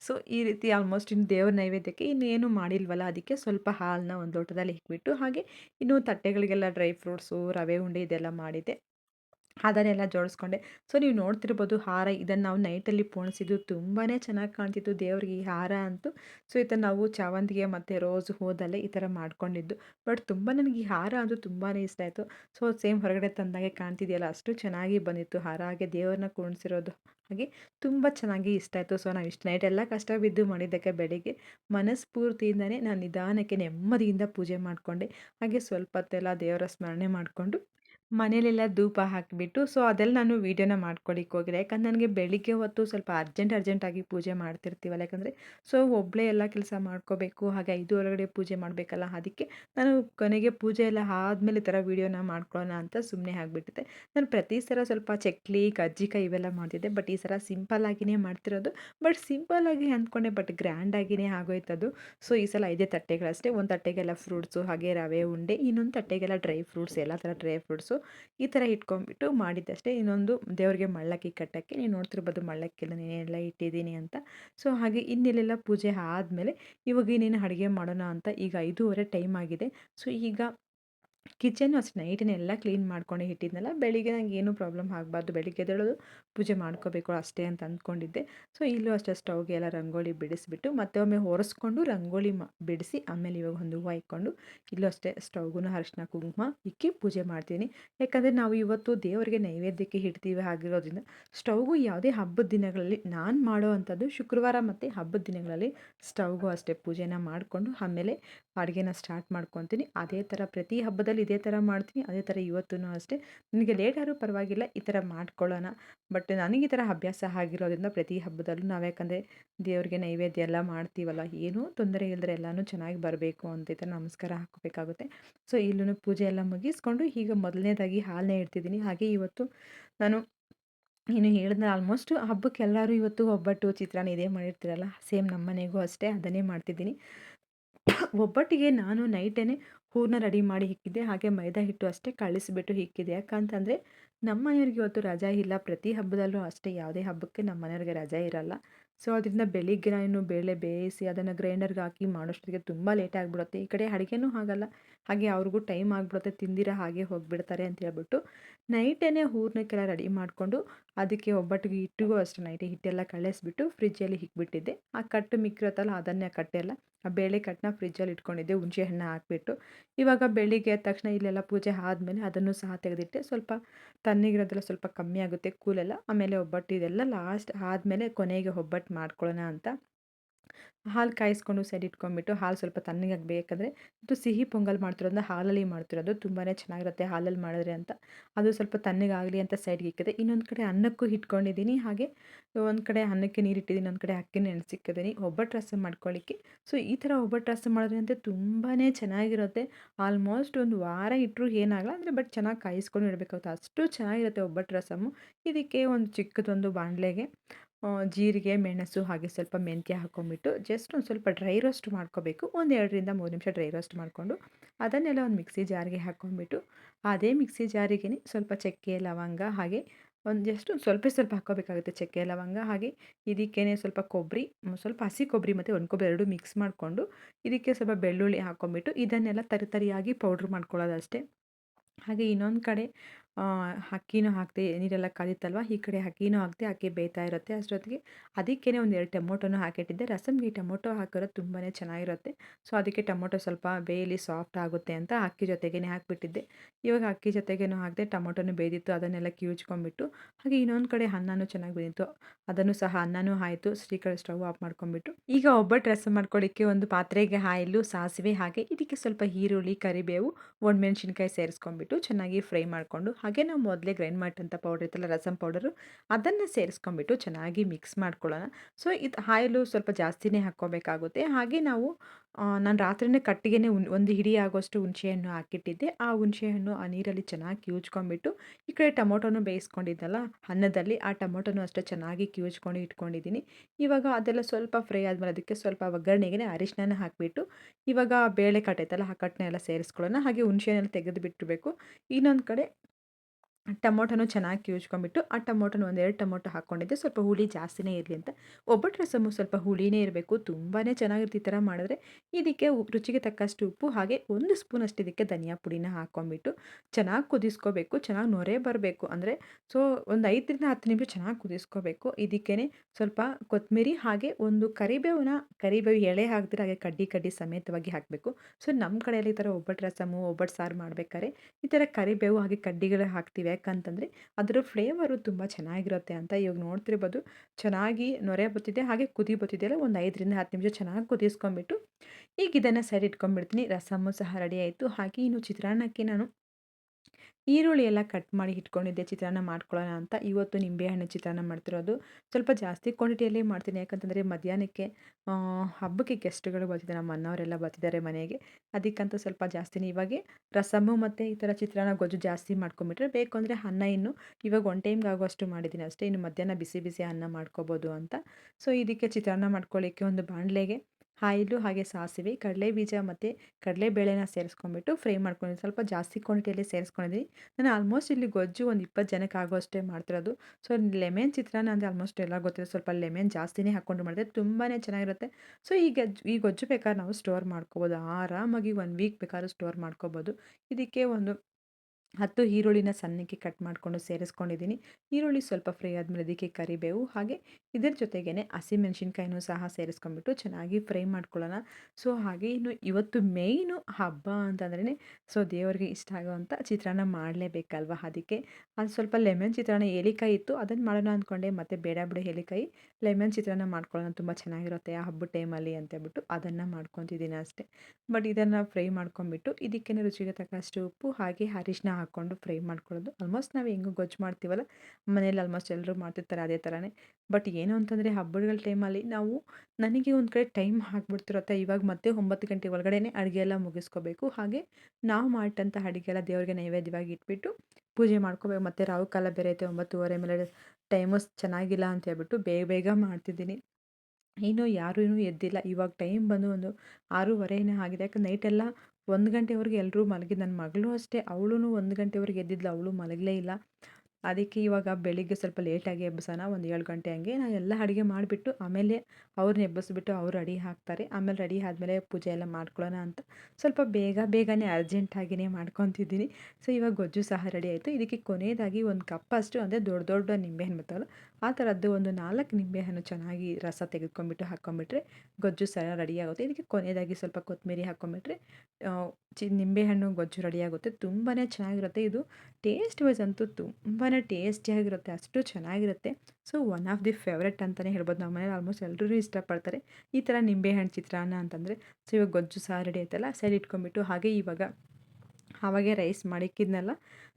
ಸೊ, ಈ ರೀತಿ ಆಲ್ಮೋಸ್ಟ್ ಇನ್ನು ದೇವ್ರ ನೈವೇದ್ಯಕ್ಕೆ ಇನ್ನೇನು ಮಾಡಿಲ್ವಲ್ಲ, ಅದಕ್ಕೆ ಸ್ವಲ್ಪ ಹಾಲನ್ನ ಒಂದು ಲೋಟದಲ್ಲಿ ಇಕ್ಬಿಟ್ಟು ಹಾಗೆ ಇನ್ನು ತಟ್ಟೆಗಳಿಗೆಲ್ಲ ಡ್ರೈ ಫ್ರೂಟ್ಸು ರವೆ ಉಂಡೆ ಇದೆಲ್ಲ ಮಾಡಿದ್ದೆ. ಅದನ್ನೆಲ್ಲ ಜೋಡಿಸ್ಕೊಂಡೆ. ಸೊ, ನೀವು ನೋಡ್ತಿರ್ಬೋದು ಹಾರ ಇದನ್ನು ನಾವು ನೈಟಲ್ಲಿ ಪೋಣಿಸಿದ್ದು ತುಂಬಾ ಚೆನ್ನಾಗಿ ಕಾಣ್ತಿತ್ತು ದೇವ್ರಿಗೆ ಈ ಹಾರ ಅಂತೂ. ಸೊ ಥರ ನಾವು ಚಾವಂತಿಗೆ ಮತ್ತು ರೋಸ್ ಹೋದಲ್ಲೇ ಈ ಥರ ಮಾಡ್ಕೊಂಡಿದ್ದು. ಬಟ್ ತುಂಬ ನನಗೆ ಈ ಹಾರ ಅಂತೂ ತುಂಬಾ ಇಷ್ಟ ಆಯಿತು. ಸೊ, ಸೇಮ್ ಹೊರಗಡೆ ತಂದಾಗೆ ಕಾಣ್ತಿದೆಯಲ್ಲ, ಅಷ್ಟು ಚೆನ್ನಾಗಿ ಬಂದಿತ್ತು ಹಾರ. ಹಾಗೆ ದೇವ್ರನ್ನ ಕುಣಿಸಿರೋದು ಹಾಗೆ ತುಂಬ ಚೆನ್ನಾಗಿ ಇಷ್ಟ ಆಯಿತು. ಸೊ, ನಾವು ಇಷ್ಟು ನೈಟ್ ಎಲ್ಲ ಕಷ್ಟ ಬಿದ್ದು ಮಾಡಿದ್ದಕ್ಕೆ ಬೆಳಿಗ್ಗೆ ಮನಸ್ಫೂರ್ತಿಯಿಂದನೇ ನಾನು ನಿಧಾನಕ್ಕೆ ನೆಮ್ಮದಿಯಿಂದ ಪೂಜೆ ಮಾಡಿಕೊಂಡೆ. ಹಾಗೆ ಸ್ವಲ್ಪ ಹೊತ್ತೆಲ್ಲ ದೇವರ ಸ್ಮರಣೆ ಮಾಡಿಕೊಂಡು ಮನೇಲೆಲ್ಲ ಧೂಪ ಹಾಕಿಬಿಟ್ಟು ಸೊ ಅದೆಲ್ಲ ನಾನು ವೀಡಿಯೋನ ಮಾಡ್ಕೊಳಿಕ್ಕೆ ಹೋಗಿಲ್ಲ. ಯಾಕಂದ್ರೆ ನನಗೆ ಬೆಳಿಗ್ಗೆ ಹೊತ್ತು ಸ್ವಲ್ಪ ಅರ್ಜೆಂಟ್ ಅರ್ಜೆಂಟಾಗಿ ಪೂಜೆ ಮಾಡ್ತಿರ್ತೀವಲ್ಲ, ಯಾಕಂದರೆ ಸೊ ಒಬ್ಬಳೇ ಎಲ್ಲ ಕೆಲಸ ಮಾಡ್ಕೋಬೇಕು, ಹಾಗೆ ಐದು ಒಳಗಡೆ ಪೂಜೆ ಮಾಡಬೇಕಲ್ಲ, ಅದಕ್ಕೆ ನಾನು ಕೊನೆಗೆ ಪೂಜೆ ಎಲ್ಲ ಆದಮೇಲೆ ಈ ಥರ ವೀಡಿಯೋನ ಮಾಡ್ಕೊಳ್ಳೋಣ ಅಂತ ಸುಮ್ಮನೆ ಆಗಿಬಿಟ್ಟಿದೆ ನಾನು ಪ್ರತಿ ಸಲ ಸ್ವಲ್ಪ ಚಕ್ಲಿ, ಕಜ್ಜಿಕಾಯಿ ಇವೆಲ್ಲ ಮಾಡ್ತಿದ್ದೆ ಬಟ್ ಈ ಸಲ ಸಿಂಪಲ್ಲಾಗಿಯೇ ಮಾಡ್ತಿರೋದು. ಬಟ್ ಸಿಂಪಲ್ಲಾಗಿ ಅಂದ್ಕೊಂಡೆ ಬಟ್ ಗ್ರ್ಯಾಂಡಾಗಿಯೇ ಆಗೋಯ್ತದು. ಸೊ ಈ ಸಲ ಐದೇ ತಟ್ಟೆಗಳಷ್ಟೇ, ಒಂದು ತಟ್ಟೆಗೆಲ್ಲ ಫ್ರೂಟ್ಸು ಹಾಗೆ ರವೆ, ಉಂಡೆ, ಇನ್ನೊಂದು ತಟ್ಟೆಗೆಲ್ಲ ಡ್ರೈ ಫ್ರೂಟ್ಸ್ ಎಲ್ಲ ಥರ ಡ್ರೈ ಫ್ರೂಟ್ಸು ಈ ಥರ ಇಟ್ಕೊಂಡ್ಬಿಟ್ಟು ಮಾಡಿದ್ದಷ್ಟೇ. ಇನ್ನೊಂದು ದೇವರಿಗೆ ಮಳ್ಳಕ್ಕಿ ಕಟ್ಟೋಕ್ಕೆ ನೀವು ನೋಡ್ತಿರ್ಬೋದು ಮಳ್ಳಕ್ಕಿಲ್ಲ ನೀನೆಲ್ಲ ಇಟ್ಟಿದ್ದೀನಿ ಅಂತ. ಸೊ, ಹಾಗೆ ಇನ್ನೆಲ್ಲೆಲ್ಲ ಪೂಜೆ ಆದಮೇಲೆ ಇವಾಗ ಇನ್ನೇನು ಅಡುಗೆ ಮಾಡೋಣ ಅಂತ ಈಗ ಐದೂವರೆ ಟೈಮ್ ಆಗಿದೆ. ಸೊ, ಈಗ ಕಿಚನ್ನು ಅಷ್ಟು ನೈಟನ್ನೆಲ್ಲ ಕ್ಲೀನ್ ಮಾಡ್ಕೊಂಡು ಇಟ್ಟಿದ್ನಲ್ಲ, ಬೆಳಿಗ್ಗೆ ನಂಗೆ ಏನೂ ಪ್ರಾಬ್ಲಮ್ ಆಗಬಾರ್ದು. ಬೆಳಿಗ್ಗೆ ಎದ್ದೇಳೋದು ಪೂಜೆ ಮಾಡ್ಕೋಬೇಕು ಅಷ್ಟೇ ಅಂತ ಅಂದ್ಕೊಂಡಿದ್ದೆ. ಸೊ, ಇಲ್ಲೂ ಅಷ್ಟೇ ಸ್ಟವ್ಗೆ ಎಲ್ಲ ರಂಗೋಲಿ ಬಿಡಿಸ್ಬಿಟ್ಟು, ಮತ್ತೆ ಒಮ್ಮೆ ಒರೆಸ್ಕೊಂಡು ರಂಗೋಲಿ ಮಾ, ಬಿಡಿಸಿ ಆಮೇಲೆ ಇವಾಗ ಒಂದು ಹೂವು ಇಕ್ಕೊಂಡು ಇಲ್ಲೂ ಅಷ್ಟೇ ಸ್ಟವ್ಗೂ ಅರಿಶಿನ, ಕುಂಕುಮ ಇಕ್ಕಿ ಪೂಜೆ ಮಾಡ್ತೀನಿ. ಯಾಕಂದರೆ ನಾವು ಇವತ್ತು ದೇವರಿಗೆ ನೈವೇದ್ಯಕ್ಕೆ ಇಡ್ತೀವಿ ಆಗಿರೋದ್ರಿಂದ ಸ್ಟವ್ಗೂ ಯಾವುದೇ ಹಬ್ಬದ ದಿನಗಳಲ್ಲಿ, ನಾನು ಮಾಡೋ ಅಂಥದ್ದು ಶುಕ್ರವಾರ ಮತ್ತು ಹಬ್ಬದ ದಿನಗಳಲ್ಲಿ ಸ್ಟವ್ಗೂ ಅಷ್ಟೇ ಪೂಜೆನ ಮಾಡಿಕೊಂಡು ಆಮೇಲೆ ಅಡುಗೆನ ಸ್ಟಾರ್ಟ್ ಮಾಡ್ಕೊತೀನಿ. ಅದೇ ಥರ ಪ್ರತಿ ಹಬ್ಬದ ಹಬ್ಬದಲ್ಲಿ ಇದೇ ಥರ ಮಾಡ್ತೀನಿ, ಅದೇ ಥರ ಇವತ್ತೂ ಅಷ್ಟೇ. ನನಗೆ ಲೇಟ್ ಆದರೂ ಪರವಾಗಿಲ್ಲ, ಈ ಥರ ಮಾಡ್ಕೊಳ್ಳೋಣ. ಬಟ್ ನನಗೆ ಈ ಥರ ಅಭ್ಯಾಸ ಆಗಿರೋದ್ರಿಂದ ಪ್ರತಿ ಹಬ್ಬದಲ್ಲೂ ನಾವು ಯಾಕಂದರೆ ದೇವ್ರಿಗೆ ನೈವೇದ್ಯ ಎಲ್ಲ ಮಾಡ್ತೀವಲ್ಲ, ಏನೂ ತೊಂದರೆ ಇಲ್ಲದ್ರೆ ಎಲ್ಲನೂ ಚೆನ್ನಾಗಿ ಬರಬೇಕು ಅಂತ ಈ ಥರ ನಮಸ್ಕಾರ ಹಾಕಬೇಕಾಗುತ್ತೆ. ಸೊ ಇಲ್ಲೂ ಪೂಜೆ ಎಲ್ಲ ಮುಗಿಸ್ಕೊಂಡು ಈಗ ಮೊದಲನೇದಾಗಿ ಹಾಲನ್ನೇ ಇಡ್ತಿದ್ದೀನಿ. ಹಾಗೆ ಇವತ್ತು ನಾನು ಏನು ಹೇಳಿದ್ರೆ ಆಲ್ಮೋಸ್ಟ್ ಹಬ್ಬಕ್ಕೆ ಎಲ್ಲರೂ ಇವತ್ತು ಒಬ್ಬಟ್ಟು, ಚಿತ್ರಾನ್ನ ಇದೇ ಮಾಡಿರ್ತೀರಲ್ಲ ಸೇಮ್ ನಮ್ಮ ಮನೆಗೂ ಅಷ್ಟೇ, ಅದನ್ನೇ ಮಾಡ್ತಿದ್ದೀನಿ. ಒಬ್ಬಟ್ಟಿಗೆ ನಾನು ನೈಟೇನೆ ಹೂರಣ ರೆಡಿ ಮಾಡಿ ಇಕ್ಕಿದ್ದೆ. ಹಾಗೆ ಮೈದಾ ಹಿಟ್ಟು ಅಷ್ಟೇ ಕಳಿಸಿಬಿಟ್ಟು ಹಿಕ್ಕಿದೆ ಯಾಕಂತಂದರೆ ನಮ್ಮ ಮನೆಯವ್ರಿಗೆ ಇವತ್ತು ರಜಾ ಇಲ್ಲ. ಪ್ರತಿ ಹಬ್ಬದಲ್ಲೂ ಅಷ್ಟೇ. ಯಾವುದೇ ಹಬ್ಬಕ್ಕೆ ನಮ್ಮ ಮನೆಯವ್ರಿಗೆ ರಜಾ ಇರಲ್ಲ. ಸೊ, ಅದರಿಂದ ಬೆಳಿಗ್ಗೆ ಇನ್ನು ಬೇಳೆ ಬೇಯಿಸಿ ಅದನ್ನು ಗ್ರೈಂಡರ್ಗೆ ಹಾಕಿ ಮಾಡೋಷ್ಟೊತ್ತಿಗೆ ತುಂಬ ಲೇಟ್ ಆಗಿಬಿಡುತ್ತೆ. ಈ ಕಡೆ ಅಡುಗೆನೂ ಆಗಲ್ಲ ಹಾಗೆ ಅವ್ರಿಗೂ ಟೈಮ್ ಆಗಿಬಿಡುತ್ತೆ. ತಿಂದಿರೋ ಹಾಗೆ ಹೋಗಿಬಿಡ್ತಾರೆ ಅಂತ ಹೇಳ್ಬಿಟ್ಟು ನೈಟೇ ಹೂರ್ನಕ್ಕೆಲ್ಲ ರೆಡಿ ಮಾಡಿಕೊಂಡು ಅದಕ್ಕೆ ಒಬ್ಬಟ್ಟಿಗೆ ಹಿಟ್ಟಿಗೂ ಅಷ್ಟು ನೈಟೇ ಹಿಟ್ಟೆಲ್ಲ ಕಳಿಸ್ಬಿಟ್ಟು ಫ್ರಿಜ್ಜಲ್ಲಿ ಇಕ್ಬಿಟ್ಟಿದ್ದೆ ಆ ಕಟ್ಟು ಮಿಕ್ಕಿರುತ್ತಲ್ಲ ಅದನ್ನೇ ಕಟ್ಟೆಲ್ಲ ಆ ಬೇಳೆ ಕಟ್ಟನ್ನ ಫ್ರಿಜ್ಜಲ್ಲಿ ಇಟ್ಕೊಂಡಿದ್ದೆ. ಹುಣಸೆ ಹಣ್ಣು ಹಾಕಿಬಿಟ್ಟು ಇವಾಗ ಬೆಳಿಗ್ಗೆ ಎದ್ದ ತಕ್ಷಣ ಇಲ್ಲೆಲ್ಲ ಪೂಜೆ ಆದಮೇಲೆ ಅದನ್ನು ಸಹ ತೆಗೆದಿಟ್ಟೆ. ಸ್ವಲ್ಪ ತಣ್ಣಗಿರೋದೆಲ್ಲ ಸ್ವಲ್ಪ ಕಮ್ಮಿ ಆಗುತ್ತೆ ಕೂಲೆಲ್ಲ. ಆಮೇಲೆ ಒಬ್ಬಟ್ಟು ಇದೆಲ್ಲ ಲಾಸ್ಟ್ ಆದಮೇಲೆ ಕೊನೆಗೆ ಒಬ್ಬಟ್ಟು ಮಾಡ್ಕೊಳ್ಳೋಣ ಅಂತ. ಹಾಲು ಕಾಯಿಸ್ಕೊಂಡು ಸೈಡ್ ಇಟ್ಕೊಂಡ್ಬಿಟ್ಟು ಹಾಲು ಸ್ವಲ್ಪ ತಣ್ಣಗಾಗಿ ಬೇಕಂದರೆ ಸಿಹಿ ಪೊಂಗಲ್ ಮಾಡ್ತಿರೋದನ್ನ ಹಾಲಲ್ಲಿ ಮಾಡ್ತಿರೋದು ತುಂಬಾ ಚೆನ್ನಾಗಿರುತ್ತೆ ಹಾಲಲ್ಲಿ ಮಾಡಿದ್ರೆ ಅಂತ. ಅದು ಸ್ವಲ್ಪ ತಣ್ಣಗಾಗಲಿ ಅಂತ ಸೈಡ್ಗೆ ಇಕ್ಕಿದೆ. ಇನ್ನೊಂದು ಕಡೆ ಅನ್ನಕ್ಕೂ ಇಟ್ಕೊಂಡಿದ್ದೀನಿ ಹಾಗೆ ಒಂದು ಕಡೆ ಅನ್ನಕ್ಕೆ ನೀರು ಇಟ್ಟಿದ್ದೀನಿ, ಒಂದು ಕಡೆ ಅಕ್ಕಿ ನೆನೆಸಿಕ್ಕಿದ್ದೀನಿ ಒಬ್ಬಟ್ಟು ರಸ ಮಾಡ್ಕೊಳ್ಳಿಕ್ಕೆ ಸೊ, ಈ ಥರ ಒಬ್ಬಟ್ಟು ಮಾಡಿದ್ರೆ ಅಂತ ತುಂಬಾ ಚೆನ್ನಾಗಿರುತ್ತೆ. ಆಲ್ಮೋಸ್ಟ್ ಒಂದು ವಾರ ಇಟ್ಟರು ಏನಾಗಲ್ಲ. ಅಂದರೆ ಬಟ್ ಚೆನ್ನಾಗಿ ಕಾಯಿಸ್ಕೊಂಡು ಇಡಬೇಕಾಗುತ್ತೆ ಅಷ್ಟು ಚೆನ್ನಾಗಿರುತ್ತೆ ಒಬ್ಬಟ್ಟು ರಸಮು ಇದಕ್ಕೆ ಒಂದು ಚಿಕ್ಕದೊಂದು ಬಾಣಲೆಗೆ ಜೀರಿಗೆ, ಮೆಣಸು ಹಾಗೆ ಸ್ವಲ್ಪ ಮೆಂತ್ಯ ಹಾಕ್ಕೊಂಬಿಟ್ಟು ಜಸ್ಟ್ ಒಂದು ಸ್ವಲ್ಪ ಡ್ರೈ ರೋಸ್ಟ್ ಮಾಡ್ಕೋಬೇಕು. ಒಂದು ಎರಡರಿಂದ ಮೂರು ನಿಮಿಷ ಡ್ರೈ ರೋಸ್ಟ್ ಮಾಡಿಕೊಂಡು ಅದನ್ನೆಲ್ಲ ಒಂದು ಮಿಕ್ಸಿ ಜಾರಿಗೆ ಹಾಕ್ಕೊಂಬಿಟ್ಟು ಅದೇ ಮಿಕ್ಸಿ ಜಾರಿಗೇ ಸ್ವಲ್ಪ ಚಕ್ಕೆ, ಲವಂಗ ಹಾಗೆ ಒಂದು ಜಸ್ಟ್ ಸ್ವಲ್ಪ ಸ್ವಲ್ಪ ಹಾಕ್ಕೋಬೇಕಾಗುತ್ತೆ. ಚಕ್ಕೆ, ಲವಂಗ ಹಾಗೆ ಇದಕ್ಕೇ ಸ್ವಲ್ಪ ಕೊಬ್ಬರಿ ಸ್ವಲ್ಪ ಹಸಿ ಕೊಬ್ಬರಿ ಮತ್ತು ಕೊಬ್ಬರಿ ಎರಡು ಮಿಕ್ಸ್ ಮಾಡಿಕೊಂಡು ಇದಕ್ಕೆ ಸ್ವಲ್ಪ ಬೆಳ್ಳುಳ್ಳಿ ಹಾಕ್ಕೊಂಬಿಟ್ಟು ಇದನ್ನೆಲ್ಲ ತರಿತರಿಯಾಗಿ ಪೌಡ್ರ್ ಮಾಡ್ಕೊಳ್ಳೋದಷ್ಟೇ. ಹಾಗೆ ಇನ್ನೊಂದು ಕಡೆ ಅಕ್ಕಿನೂ ಹಾಕಿದೆ ನೀರೆಲ್ಲ ಕಾದಿತ್ತಲ್ವ ಈ ಕಡೆ ಅಕ್ಕಿನೂ ಹಾಕಿದೆ ಅಕ್ಕಿ ಬೇಯ್ತಾ ಇರುತ್ತೆ. ಅಷ್ಟೊತ್ತಿಗೆ ಅದಕ್ಕೇ ಒಂದು ಎರಡು ಟೊಮೊಟೊನೂ ಹಾಕಿಟ್ಟಿದ್ದೆ. ರಸಮ್ಗೆ ಟೊಮೊಟೊ ಹಾಕಿದ್ರೆ ತುಂಬಾ ಚೆನ್ನಾಗಿರುತ್ತೆ. ಸೊ, ಅದಕ್ಕೆ ಟೊಮೊಟೊ ಸ್ವಲ್ಪ ಬೇಯಲಿ ಸಾಫ್ಟ್ ಆಗುತ್ತೆ ಅಂತ ಅಕ್ಕಿ ಜೊತೆಗೇ ಹಾಕಿಬಿಟ್ಟಿದ್ದೆ. ಇವಾಗ ಅಕ್ಕಿ ಜೊತೆಗೇನು ಹಾಕಿದೆ ಟೊಮೊಟೊನು ಬೇಯ್ದಿತ್ತು, ಅದನ್ನೆಲ್ಲ ಕಿವುಚ್ಕೊಂಡ್ಬಿಟ್ಟು ಹಾಗೆ ಇನ್ನೊಂದು ಕಡೆ ಅನ್ನನೂ ಚೆನ್ನಾಗಿ ಬೇಯಿತು ಅದನ್ನು ಸಹ ಅನ್ನನೂ ಆಯಿತು ಸ್ಟೀಕರ್ ಸ್ಟವ್ ಆಫ್ ಮಾಡ್ಕೊಂಡ್ಬಿಟ್ಟು. ಈಗ ಒಬ್ಬಟ್ಟು ರಸಮ್ ಮಾಡ್ಕೊಳ್ಳಿಕ್ಕೆ ಒಂದು ಪಾತ್ರೆಗೆ ಆಯಿಲು ಸಾಸಿವೆ ಹಾಗೆ ಇದಕ್ಕೆ ಸ್ವಲ್ಪ ಈರುಳ್ಳಿ, ಕರಿಬೇವು, ಒಣಮೆಣ್ಸಿನ್ಕಾಯಿ ಸೇರಿಸ್ಕೊಂಡ್ಬಿಟ್ಟು ಚೆನ್ನಾಗಿ ಫ್ರೈ ಮಾಡಿಕೊಂಡು ಹಾಗೆ ನಾವು ಮೊದಲೇ ಗ್ರೈಂಡ್ ಮಾಡಿದಂಥ ಪೌಡರ್ ಇತ್ತಲ್ಲ ರಸಮ್ ಪೌಡರು ಅದನ್ನು ಸೇರಿಸ್ಕೊಂಬಿಟ್ಟು ಚೆನ್ನಾಗಿ ಮಿಕ್ಸ್ ಮಾಡ್ಕೊಳ್ಳೋಣ. ಸೊ ಇದು ಆಯಿಲು ಸ್ವಲ್ಪ ಜಾಸ್ತಿನೇ ಹಾಕ್ಕೋಬೇಕಾಗುತ್ತೆ. ಹಾಗೆ ನಾವು ನಾನು ರಾತ್ರಿನೇ ಕಟ್ಟಿಗೆನೆ ಒಂದು ಹಿಡಿ ಆಗೋಷ್ಟು ಹುಣಸೆಹಣ್ಣು ಹಾಕಿಟ್ಟಿದ್ದೆ. ಆ ಹುಣಸೆಹಣ್ಣು ಆ ನೀರಲ್ಲಿ ಚೆನ್ನಾಗಿ ಕಿವುಚ್ಕೊಂಡ್ಬಿಟ್ಟು ಈ ಕಡೆ ಟೊಮೊಟೊನೂ ಬೇಯಿಸ್ಕೊಂಡಿದ್ದಲ್ಲ ಅನ್ನದಲ್ಲಿ ಆ ಟೊಮೊಟೊನೂ ಅಷ್ಟೇ ಚೆನ್ನಾಗಿ ಕಿವುಚ್ಕೊಂಡು ಇಟ್ಕೊಂಡಿದ್ದೀನಿ. ಇವಾಗ ಅದೆಲ್ಲ ಸ್ವಲ್ಪ ಫ್ರೈ ಆದಮೇಲೆ ಅದಕ್ಕೆ ಸ್ವಲ್ಪ ಒಗ್ಗರಣೆಗೆ ಅರಿಶಿನ ಹಾಕಿಬಿಟ್ಟು, ಇವಾಗ ಬೇಳೆ ಕಟ್ಟೈತಲ್ಲ ಆ ಕಟ್ಟನೆ ಎಲ್ಲ ಸೇರಿಸ್ಕೊಳ್ಳೋಣ. ಹಾಗೆ ಹುಣಸೆಹಣ್ಣೆಲ್ಲ ತೆಗೆದು ಬಿಟ್ಟಿರಬೇಕು ಇನ್ನೊಂದು ಕಡೆ ಟೊಮೊಟೊನು ಚೆನ್ನಾಗಿ ಕಿವುಚ್ಕೊಂಡ್ಬಿಟ್ಟು ಆ ಟೊಮೊಟೊನ ಒಂದೆರಡು ಟೊಮೊಟೊ ಹಾಕ್ಕೊಂಡಿದ್ದೆ. ಸ್ವಲ್ಪ ಹುಳಿ ಜಾಸ್ತಿನೇ ಇರಲಿ ಅಂತ. ಒಬ್ಬಟ್ಟು ರಸಮು ಸ್ವಲ್ಪ ಹುಳಿನೇ ಇರಬೇಕು. ತುಂಬಾ ಚೆನ್ನಾಗಿರುತ್ತೆ ಈ ಥರ ಮಾಡಿದ್ರೆ. ಇದಕ್ಕೆ ರುಚಿಗೆ ತಕ್ಕಷ್ಟು ಉಪ್ಪು, ಹಾಗೆ ಒಂದು ಸ್ಪೂನ್ ಅಷ್ಟು ಇದಕ್ಕೆ ಧನಿಯಾ ಪುಡಿನ ಹಾಕ್ಕೊಂಡ್ಬಿಟ್ಟು ಚೆನ್ನಾಗಿ ಕುದಿಸ್ಕೋಬೇಕು. ಚೆನ್ನಾಗಿ ನೊರೆ ಬರಬೇಕು. ಅಂದರೆ ಸೊ, ಒಂದು ಐದರಿಂದ ಹತ್ತು ನಿಮಿಷ ಚೆನ್ನಾಗಿ ಕುದಿಸ್ಕೋಬೇಕು. ಇದಕ್ಕೇ ಸ್ವಲ್ಪ ಕೊತ್ತಂಬರಿ ಹಾಗೆ ಒಂದು ಕರಿಬೇವನ್ನ ಕರಿಬೇವು ಎಳೆ ಹಾಕಿದ್ರೆ ಹಾಗೆ ಕಡ್ಡಿ ಕಡ್ಡಿ ಸಮೇತವಾಗಿ ಹಾಕಬೇಕು. ಸೊ ನಮ್ಮ ಕಡೆಯಲ್ಲಿ ಈ ಥರ ಒಬ್ಬಟ್ಟು ರಸಮು, ಒಬ್ಬಟ್ಟು ಸಾರು ಮಾಡಬೇಕಾದ್ರೆ ಈ ಥರ ಕರಿಬೇವು, ಹಾಗೆ ಕಡ್ಡಿಗಳು ಹಾಕ್ತೀವಿ. ಯಾಕಂತಂದರೆ ಅದರ ಫ್ಲೇವರು ತುಂಬ ಚೆನ್ನಾಗಿರುತ್ತೆ ಅಂತ ಇವಾಗ ನೋಡ್ತಿರ್ಬೋದು. ಚೆನ್ನಾಗಿ ನೊರೆ ಬತ್ತಿದೆ, ಹಾಗೆ ಕುದಿ ಬತ್ತಿದೆಯಲ್ಲ ಒಂದು ಐದರಿಂದ ಹತ್ತು ನಿಮಿಷ ಚೆನ್ನಾಗಿ ಕುದಿಸ್ಕೊಂಬಿಟ್ಟು ಈಗ ಇದನ್ನು ಸೈಡ್ ಇಟ್ಕೊಂಡ್ಬಿಡ್ತೀನಿ. ರಸಮ್ಮು ಸಹ ರೆಡಿ ಆಯಿತು. ಹಾಗೆ ಇನ್ನು ಚಿತ್ರಾನ್ನಕ್ಕೆ ನಾನು ಈರುಳ್ಳಿ ಎಲ್ಲ ಕಟ್ ಮಾಡಿ ಇಟ್ಕೊಂಡಿದ್ದೆ, ಚಿತ್ರಾನ್ನ ಮಾಡ್ಕೊಳ್ಳೋಣ ಅಂತ. ಇವತ್ತು ನಿಂಬೆಹಣ್ಣು ಚಿತ್ರಾನ್ನ ಮಾಡ್ತಿರೋದು. ಸ್ವಲ್ಪ ಜಾಸ್ತಿ ಕ್ವಾಂಟಿಟಿಯಲ್ಲೇ ಮಾಡ್ತೀನಿ. ಯಾಕಂತಂದರೆ ಮಧ್ಯಾಹ್ನಕ್ಕೆ ಹಬ್ಬಕ್ಕೆ ಗೆಸ್ಟ್ಗಳು ಬರ್ತಿದ್ದಾರೆ. ನಮ್ಮ ಅಣ್ಣವರೆಲ್ಲ ಬರ್ತಿದ್ದಾರೆ ಮನೆಗೆ. ಅದಕ್ಕಂತೂ ಸ್ವಲ್ಪ ಜಾಸ್ತಿನೇ. ಇವಾಗ ರಸಮ್ಮು ಮತ್ತು ಈ ಥರ ಚಿತ್ರಾನ್ನ ಗೊಜ್ಜು ಜಾಸ್ತಿ ಮಾಡ್ಕೊಂಬಿಟ್ರೆ ಬೇಕು ಅಂದರೆ ಅನ್ನ ಇನ್ನು. ಇವಾಗ ಒನ್ ಟೈಮ್ಗೆ ಆಗುವಷ್ಟು ಮಾಡಿದ್ದೀನಿ ಅಷ್ಟೇ. ಇನ್ನು ಮಧ್ಯಾಹ್ನ ಬಿಸಿ ಬಿಸಿ ಅನ್ನ ಮಾಡ್ಕೋಬೋದು ಅಂತ. ಸೊ ಇದಕ್ಕೆ ಚಿತ್ರಾನ್ನ ಮಾಡ್ಕೊಳ್ಳಿಕ್ಕೆ ಒಂದು ಬಾಣಲೆಗೆ ಆಯಿಲು ಹಾಗೆ ಸಾಸಿವೆ ಕಡಲೆ ಬೀಜ ಮತ್ತು ಕಡಲೆಬೇಳೆನ ಸೇರಿಸ್ಕೊಂಡ್ಬಿಟ್ಟು ಫ್ರೈ ಮಾಡ್ಕೊಂಡಿದ್ದೀನಿ ಸ್ವಲ್ಪ ಜಾಸ್ತಿ ಕ್ವಾಂಟಿಟಿಯಲ್ಲಿ ಸೇರಿಸ್ಕೊಂಡಿದ್ದೀನಿ ನಾನು ಆಲ್ಮೋಸ್ಟ್ ಇಲ್ಲಿ ಗೊಜ್ಜು ಒಂದು ಇಪ್ಪತ್ತು ಜನಕ್ಕೆ ಆಗೋಷ್ಟೇ ಮಾಡ್ತಿರೋದು. ಸೊ ಲೆಮೆನ್ ಚಿತ್ರಾನ್ನ ಅಂದರೆ ಆಲ್ಮೋಸ್ಟ್ ಎಲ್ಲ ಗೊತ್ತಿದೆ. ಸ್ವಲ್ಪ ಲೆಮೆನ್ ಜಾಸ್ತಿನೇ ಹಾಕ್ಕೊಂಡು ಮಾಡಿದೆ. ತುಂಬಾ ಚೆನ್ನಾಗಿರುತ್ತೆ. ಸೊ ಈ ಗಜ್ಜು ಈ ಗೊಜ್ಜು ಬೇಕಾದ್ರೆ ನಾವು ಸ್ಟೋರ್ ಮಾಡ್ಕೋಬೋದು. ಆರಾಮಾಗಿ ಒನ್ ವೀಕ್ ಬೇಕಾದ್ರೂ ಸ್ಟೋರ್ ಮಾಡ್ಕೋಬೋದು. ಇದಕ್ಕೆ ಒಂದು ಹತ್ತು ಈರುಳ್ಳಿನ ಸಣ್ಣಕ್ಕೆ ಕಟ್ ಮಾಡಿಕೊಂಡು ಸೇರಿಸ್ಕೊಂಡಿದ್ದೀನಿ. ಈರುಳ್ಳಿ ಸ್ವಲ್ಪ ಫ್ರೈ ಆದಮೇಲೆ ಅದಕ್ಕೆ ಕರಿಬೇವು, ಹಾಗೆ ಇದರ ಜೊತೆಗೇ ಹಸಿಮೆಣ್ಸಿನ್ಕಾಯಿನೂ ಸಹ ಸೇರಿಸ್ಕೊಂಡ್ಬಿಟ್ಟು ಚೆನ್ನಾಗಿ ಫ್ರೈ ಮಾಡ್ಕೊಳ್ಳೋಣ. ಸೊ, ಹಾಗೆ ಇನ್ನು ಇವತ್ತು ಮೇಯ್ನು ಹಬ್ಬ ಅಂತಂದ್ರೇ ಸೊ, ದೇವರಿಗೆ ಇಷ್ಟ ಆಗೋವಂಥ ಚಿತ್ರಾನ್ನ ಮಾಡಲೇಬೇಕಲ್ವ ಅದಕ್ಕೆ? ಅದು ಸ್ವಲ್ಪ ಲೆಮನ್ ಚಿತ್ರಾನ್ನ ಏಲಿಕಾಯಿ ಇತ್ತು, ಅದನ್ನು ಮಾಡೋಣ ಅಂದ್ಕೊಂಡೆ, ಮತ್ತು ಬೇಡ ಬಿಡ ಏಲಿಕಾಯಿ, ಲೆಮನ್ ಚಿತ್ರಾನ್ನ ಮಾಡ್ಕೊಳ್ಳೋಣ, ತುಂಬ ಚೆನ್ನಾಗಿರುತ್ತೆ ಆ ಹಬ್ಬ ಟೈಮಲ್ಲಿ ಅಂತೇಳ್ಬಿಟ್ಟು ಅದನ್ನು ಮಾಡ್ಕೊತಿದ್ದೀನಿ ಅಷ್ಟೇ. ಬಟ್ ಇದನ್ನು ಫ್ರೈ ಮಾಡ್ಕೊಂಬಿಟ್ಟು ಇದಕ್ಕೇನೆ ರುಚಿಗೆ ತಕ್ಕಷ್ಟು ಉಪ್ಪು, ಹಾಗೆ ಅರಿಶಿನ ಹಾಕ್ಕೊಂಡು ಫ್ರೈ ಮಾಡ್ಕೊಳ್ಳೋದು. ಆಲ್ಮೋಸ್ಟ್ ನಾವು ಹೆಂಗೂ ಗೊಜ್ಜು ಮಾಡ್ತೀವಲ್ಲ ಮನೇಲಿ ಆಲ್ಮೋಸ್ಟ್ ಎಲ್ಲರೂ ಮಾಡ್ತಿರ್ತಾರೆ ಅದೇ ಥರನೇ. ಬಟ್ ಏನು ಅಂತಂದರೆ ಹಬ್ಬಗಳ ಟೈಮಲ್ಲಿ ನಾವು ನನಗೆ ಒಂದು ಕಡೆ ಟೈಮ್ ಹಾಕ್ಬಿಡ್ತಿರುತ್ತೆ. ಇವಾಗ ಮತ್ತೆ ಒಂಬತ್ತು ಗಂಟೆ ಒಳಗಡೆನೇ ಅಡುಗೆ ಎಲ್ಲ ಮುಗಿಸ್ಕೋಬೇಕು. ಹಾಗೆ ನಾವು ಮಾಡಿಟ್ಟಂಥ ಅಡುಗೆ ಎಲ್ಲ ದೇವರಿಗೆ ನೈವೇದ್ಯವಾಗಿ ಇಟ್ಬಿಟ್ಟು ಪೂಜೆ ಮಾಡ್ಕೋಬೇಕು. ಮತ್ತು ರಾವು ಕಾಲ ಬೇರೆ ಐತೆ, ಒಂಬತ್ತುವರೆ ಮೇಲೆ ಟೈಮು ಚೆನ್ನಾಗಿಲ್ಲ ಅಂತ ಹೇಳ್ಬಿಟ್ಟು ಬೇಗ ಬೇಗ ಮಾಡ್ತಿದ್ದೀನಿ. ಇನ್ನು ಯಾರೂ ಎದ್ದಿಲ್ಲ. ಇವಾಗ ಟೈಮ್ ಬಂದು ಒಂದು ಆರೂವರೆನೇ ಆಗಿದೆ. ಯಾಕಂದ್ರೆ ನೈಟೆಲ್ಲ ಒಂದು ಗಂಟೆವರೆಗೆ ಎಲ್ಲರೂ ಮಲಗಿದ್ದು ನನ್ನ ಮಗಳು ಅಷ್ಟೇ ಅವಳೂ ಒಂದು ಗಂಟೆವರೆಗೆ ಎದ್ದಿದ್ಲು, ಅವಳು ಮಲಗಲೇ ಇಲ್ಲ. ಅದಕ್ಕೆ ಇವಾಗ ಬೆಳಿಗ್ಗೆ ಸ್ವಲ್ಪ ಲೇಟಾಗಿ ಎಬ್ಬಿಸೋಣ, ಒಂದು ಏಳು ಗಂಟೆ ಹಂಗೆ ನಾನು ಎಲ್ಲ ಅಡುಗೆ ಮಾಡಿಬಿಟ್ಟು ಆಮೇಲೆ ಅವ್ರನ್ನ ಎಬ್ಬಿಸ್ಬಿಟ್ಟು ಅವ್ರು ರೆಡಿ ಹಾಕ್ತಾರೆ. ಆಮೇಲೆ ರೆಡಿ ಆದಮೇಲೆ ಪೂಜೆ ಎಲ್ಲ ಮಾಡ್ಕೊಳ್ಳೋಣ ಅಂತ ಸ್ವಲ್ಪ ಬೇಗ ಬೇಗನೆ ಅರ್ಜೆಂಟಾಗಿಯೇ ಮಾಡ್ಕೊತಿದ್ದೀನಿ. ಸೊ ಇವಾಗ ಗೊಜ್ಜು ಸಹ ರೆಡಿ ಆಯಿತು. ಇದಕ್ಕೆ ಕೊನೆಯದಾಗಿ ಒಂದು ಕಪ್ ಅಷ್ಟು, ಅಂದರೆ ದೊಡ್ಡ ದೊಡ್ಡ ನಿಂಬೆಹಣ್ಣು ಬರ್ತಾವಲ್ಲ ಆ ಥರದ್ದು ಒಂದು ನಾಲ್ಕು ನಿಂಬೆಹಣ್ಣು ಚೆನ್ನಾಗಿ ರಸ ತೆಗೆದುಕೊಂಡ್ಬಿಟ್ಟು ಹಾಕ್ಕೊಂಬಿಟ್ರೆ ಗೊಜ್ಜು ಸರ ರೆಡಿ ಆಗುತ್ತೆ ಇದಕ್ಕೆ ಕೊನೆಯದಾಗಿ ಸ್ವಲ್ಪ ಕೊತ್ತಂಬರಿ ಹಾಕ್ಕೊಂಬಿಟ್ರೆ ಚಿ, ನಿಂಬೆಹಣ್ಣು ಗೊಜ್ಜು ರೆಡಿಯಾಗುತ್ತೆ. ತುಂಬಾ ಚೆನ್ನಾಗಿರುತ್ತೆ. ಇದು ಟೇಸ್ಟ್ ವೈಸ್ ಅಂತೂ ತುಂಬಾ ಟೇಸ್ಟಿಯಾಗಿರುತ್ತೆ. ಅಷ್ಟು ಚೆನ್ನಾಗಿರುತ್ತೆ. So, one of the favourite ಅಂತಲೇ ಹೇಳ್ಬೋದು ನಮ್ಮ ಮನೇಲಿ. ಆಲ್ಮೋಸ್ಟ್ ಎಲ್ಲರೂ ಇಷ್ಟಪಡ್ತಾರೆ. ಈ ಥರ ನಿಂಬೆಹಣ್ಣು ಚಿತ್ರಾನ್ನ ಅಂತಂದರೆ, ಸೊ, ಇವಾಗ ಗೊಜ್ಜು ಸಾರು ರೆಡಿ ಆಯ್ತಲ್ಲ, ಸೈಡ್ ಇಟ್ಕೊಂಡ್ಬಿಟ್ಟು ಹಾಗೆ ಇವಾಗ ಆವಾಗೆ ರೈಸ್ ಮಾಡಿಕ್ಕಿದ್ನಲ್ಲ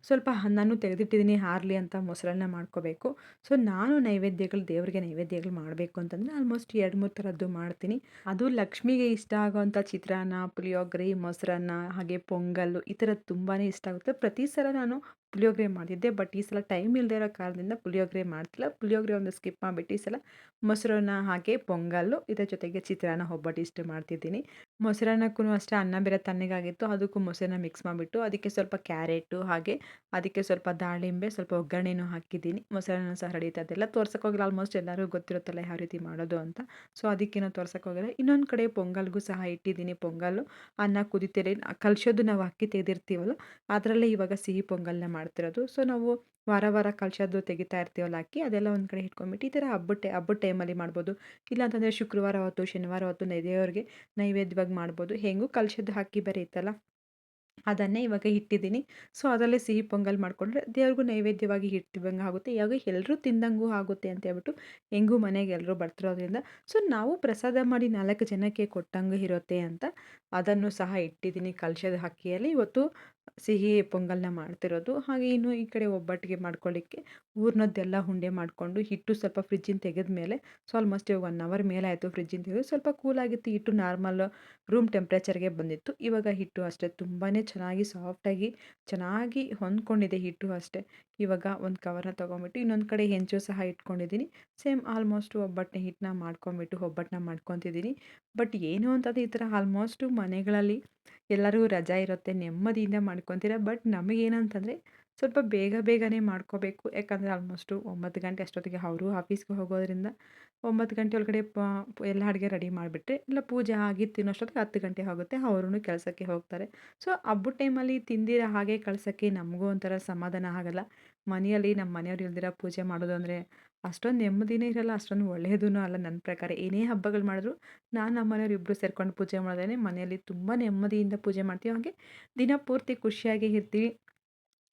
ಸ್ವಲ್ಪ ಅನ್ನನೂ ತೆಗೆದಿಟ್ಟಿದ್ದೀನಿ, ಹಾರಲಿ ಅಂತ ಮೊಸರನ್ನ ಮಾಡ್ಕೋಬೇಕು. ಸೊ, ನಾನು ನೈವೇದ್ಯಗಳು, ದೇವರಿಗೆ ನೈವೇದ್ಯಗಳು ಮಾಡಬೇಕು ಅಂತಂದರೆ ಆಲ್ಮೋಸ್ಟ್ ಎರಡು ಮೂರು ಥರದ್ದು ಮಾಡ್ತೀನಿ. ಅದು ಲಕ್ಷ್ಮಿಗೆ ಇಷ್ಟ ಆಗೋವಂಥ ಚಿತ್ರಾನ್ನ ಪುಳಿಯೋಗರೆ ಮೊಸರನ್ನ, ಹಾಗೆ ಪೊಂಗಲ್ಲು ಈ ಥರದ್ದು ತುಂಬಾ ಇಷ್ಟ ಆಗುತ್ತೆ. ಪ್ರತಿ ಸಲ ನಾನು ಪುಳಿಯೋಗರೆ ಮಾಡಿದ್ದೆ ಬಟ್ ಈ ಸಲ ಟೈಮ್ ಇಲ್ಲದೆ ಇರೋ ಕಾರಣದಿಂದ ಪುಳಿಯೋಗರೆ ಮಾಡ್ತಿಲ್ಲ. ಪುಳಿಯೋಗರೆ ಒಂದು ಸ್ಕಿಪ್ ಮಾಡಿಬಿಟ್ಟು ಈ ಸಲ ಮೊಸರನ್ನ, ಹಾಗೆ ಪೊಂಗಲ್ಲು, ಇದರ ಜೊತೆಗೆ ಚಿತ್ರಾನ್ನ ಒಬ್ಬಟ್ಟು ಇಷ್ಟು ಮಾಡ್ತಿದ್ದೀನಿ. ಮೊಸರನ್ನಕ್ಕೂ ಅಷ್ಟೇ ಅನ್ನ ಬೇರೆ ತಣ್ಣಗಾಗಿತ್ತು, ಅದಕ್ಕೂ ಮೊಸರನ್ನ ಮಿಕ್ಸ್ ಮಾಡಿಬಿಟ್ಟು ಅದಕ್ಕೆ ಸ್ವಲ್ಪ ಕ್ಯಾರೆಟು, ಹಾಗೆ ಅದಕ್ಕೆ ಸ್ವಲ್ಪ ದಾಳಿಂಬೆ, ಸ್ವಲ್ಪ ಒಗ್ಗರಣೆನೂ ಹಾಕಿದ್ದೀನಿ. ಮೊಸರನ್ನ ಸಹ ರೆಡಿ ಅದೆಲ್ಲ ತೋರ್ಸೋಕ್ಕೋಗಿಲ್ಲ ಆಲ್ಮೋಸ್ಟ್ ಎಲ್ಲರೂ ಗೊತ್ತಿರುತ್ತಲ್ಲ ಯಾವ ರೀತಿ ಮಾಡೋದು ಅಂತ. ಸೊ ಅದಕ್ಕೇನೋ ತೋರ್ಸೋಕ್ಕೋಗಿಲ್ಲ ಇನ್ನೊಂದು ಕಡೆ ಪೊಂಗಲ್ಗೂ ಸಹ ಇಟ್ಟಿದ್ದೀನಿ ಪೊಂಗಲ್ಲು. ಅನ್ನ ಕುದಿತೀರಿ ಕಲಿಸೋದು ನಾವು ಅಕ್ಕಿ ತೆಗೆದಿರ್ತೀವಲ್ಲ, ಅದರಲ್ಲೇ ಇವಾಗ ಸಿಹಿ ಪೊಂಗಲ್ನ ಮಾಡ್ತಿರೋದು. ಸೊ ನಾವು ವಾರ ವಾರ ಕಲಸೋದು ತೆಗಿತಾ ಇರ್ತೀವಲ್ಲ ಅಕ್ಕಿ, ಅದೆಲ್ಲ ಒಂದು ಕಡೆ ಇಟ್ಕೊಂಡ್ಬಿಟ್ಟು ಈ ಥರ ಹಬ್ಬದ ಹಬ್ಬದ ಟೈಮಲ್ಲಿ ಮಾಡ್ಬೋದು. ಇಲ್ಲಾಂತಂದರೆ ಶುಕ್ರವಾರ ಹೊತ್ತು, ಶನಿವಾರ ಹೊತ್ತು ದೇವರಿಗೆ ನೈವೇದ್ಯವಾಗಿ ಮಾಡ್ಬೋದು. ಹೆಂಗೂ ಕಲಸೋದು ಹಾಕಿ ಬೇರೆ ಅದನ್ನೇ ಇವಾಗ ಇಟ್ಟಿದ್ದೀನಿ. ಸೊ, ಅದರಲ್ಲೇ ಸಿಹಿ ಪೊಂಗಲ್ ಮಾಡಿಕೊಂಡ್ರೆ ದೇವ್ರಿಗೂ ನೈವೇದ್ಯವಾಗಿ ಇಟ್ಟಿದಂಗೆ ಆಗುತ್ತೆ. ಇವಾಗ ಎಲ್ಲರೂ ತಿಂದಂಗೂ ಆಗುತ್ತೆ ಅಂತ ಹೇಳ್ಬಿಟ್ಟು ಹೆಂಗೂ ಮನೆಗೆ ಎಲ್ಲರೂ ಬರ್ತಿರೋದ್ರಿಂದ. ಸೊ, ನಾವು ಪ್ರಸಾದ ಮಾಡಿ ನಾಲ್ಕು ಜನಕ್ಕೆ ಕೊಟ್ಟಂಗೆ ಇರುತ್ತೆ ಅಂತ ಅದನ್ನು ಸಹ ಇಟ್ಟಿದ್ದೀನಿ ಕಲಶದ ಅಕ್ಕಿಯಲ್ಲಿ ಇವತ್ತು ಸಿಹಿ ಪೊಂಗಲ್ನ ಮಾಡ್ತಿರೋದು. ಹಾಗೆ ಇನ್ನು ಈ ಕಡೆ ಒಬ್ಬಟ್ಟಿಗೆ ಮಾಡ್ಕೊಳ್ಳಿಕ್ಕೆ ಊರ್ನದ್ದೆಲ್ಲ ಉಂಡೆ ಮಾಡಿಕೊಂಡು ಹಿಟ್ಟು ಸ್ವಲ್ಪ ಫ್ರಿಜ್ಜಿಂದ ತೆಗೆದ ಮೇಲೆ ಸೊ ಆಲ್ಮೋಸ್ಟ್ ಒನ್ ಅವರ್ ಮೇಲೆ ಆಯಿತು ಫ್ರಿಜ್ಜಿಂದ ತೆಗೆದು. ಸ್ವಲ್ಪ ಕೂಲಾಗಿತ್ತು ಹಿಟ್ಟು ನಾರ್ಮಲ್ ರೂಮ್ ಟೆಂಪ್ರೇಚರ್ಗೆ ಬಂದಿತ್ತು. ಇವಾಗ ಹಿಟ್ಟು ಅಷ್ಟೇ. ತುಂಬಾ ಚೆನ್ನಾಗಿ ಸಾಫ್ಟಾಗಿ ಚೆನ್ನಾಗಿ ಹೊಂದ್ಕೊಂಡಿದೆ ಹಿಟ್ಟು ಅಷ್ಟೇ. ಇವಾಗ ಒಂದು ಕವರ್ನ ತೊಗೊಂಬಿಟ್ಟು ಇನ್ನೊಂದು ಕಡೆ ಹೆಂಚು ಸಹ ಇಟ್ಕೊಂಡಿದ್ದೀನಿ. ಸೇಮ್ ಆಲ್ಮೋಸ್ಟು ಒಬ್ಬಟ್ಟನ್ನ ಹಿಟ್ಟನ್ನ ಮಾಡ್ಕೊಂಬಿಟ್ಟು ಒಬ್ಬಟ್ಟನ್ನ ಮಾಡ್ಕೊತಿದ್ದೀನಿ. ಬಟ್ ಏನು ಅಂತಂದರೆ ಈ ಥರ ಆಲ್ಮೋಸ್ಟು ಮನೆಗಳಲ್ಲಿ ಎಲ್ಲರಿಗೂ ರಜಾ ಇರುತ್ತೆ, ನೆಮ್ಮದಿಯಿಂದ ಮಾಡ್ಕೊತೀರ. ಬಟ್ ನಮಗೇನಂತಂದರೆ ಸ್ವಲ್ಪ ಬೇಗ ಬೇಗನೆ ಮಾಡ್ಕೋಬೇಕು. ಯಾಕಂದರೆ ಆಲ್ಮೋಸ್ಟು ಒಂಬತ್ತು ಗಂಟೆ ಅಷ್ಟೊತ್ತಿಗೆ ಅವರು ಆಫೀಸ್ಗೆ ಹೋಗೋದ್ರಿಂದ ಒಂಬತ್ತು ಗಂಟೆ ಒಳಗಡೆ ಪ ಎಲ್ಲ ಅಡುಗೆ ರೆಡಿ ಮಾಡಿಬಿಟ್ರೆ ಇಲ್ಲ ಪೂಜೆ ಆಗಿ ತಿನ್ನೋಷ್ಟೊತ್ತಿಗೆ ಹತ್ತು ಗಂಟೆ ಆಗುತ್ತೆ ಅವರೂ ಕೆಲಸಕ್ಕೆ ಹೋಗ್ತಾರೆ. ಸೊ ಹಬ್ಬದ ಟೈಮಲ್ಲಿ ತಿಂದಿರ ಹಾಗೆ ಕಳ್ಸೋಕ್ಕೆ ನಮಗೂ ಒಂಥರ ಸಮಾಧಾನ ಆಗಲ್ಲ. ಮನೆಯಲ್ಲಿ ನಮ್ಮ ಮನೆಯವ್ರು ಇಲ್ದಿರ ಪೂಜೆ ಮಾಡೋದು ಅಂದರೆ ಅಷ್ಟೊಂದು ನೆಮ್ಮದಿನೇ ಇರಲ್ಲ, ಅಷ್ಟೊಂದು ಒಳ್ಳೆಯದೂ ಅಲ್ಲ ನನ್ನ ಪ್ರಕಾರ. ಏನೇ ಹಬ್ಬಗಳು ಮಾಡಿದ್ರು ನಾನು ನಮ್ಮ ಮನೆಯವ್ರು ಇಬ್ಬರು ಸೇರ್ಕೊಂಡು ಪೂಜೆ ಮಾಡೋದೇ ಮನೆಯಲ್ಲಿ ತುಂಬ ನೆಮ್ಮದಿಯಿಂದ ಪೂಜೆ ಮಾಡ್ತೀವಿ. ಹಾಗೆ ದಿನ ಪೂರ್ತಿ ಖುಷಿಯಾಗಿ ಇರ್ತೀವಿ.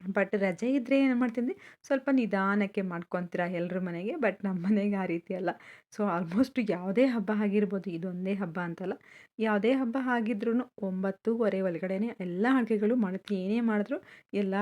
ಬಟ್ ರಜೆ ಇದ್ದರೆ ಏನು ಮಾಡ್ತೀನಿ ಸ್ವಲ್ಪ ನಿಧಾನಕ್ಕೆ ಮಾಡ್ಕೊತೀರ ಎಲ್ಲರ ಮನೆಗೆ, ಬಟ್ ನಮ್ಮ ಮನೆಗೆ ಆ ರೀತಿ ಅಲ್ಲ. ಸೊ, ಆಲ್ಮೋಸ್ಟ್ ಯಾವುದೇ ಹಬ್ಬ ಆಗಿರ್ಬೋದು, ಇದೊಂದೇ ಹಬ್ಬ ಅಂತಲ್ಲ. ಯಾವುದೇ ಹಬ್ಬ ಆಗಿದ್ರೂ ಒಂಬತ್ತೂವರೆ ಒಳಗಡೆನೆ ಎಲ್ಲ ಅಡುಗೆಗಳು ಮಾಡ್ತೀನಿ ಏನೇ ಮಾಡಿದ್ರು, ಎಲ್ಲ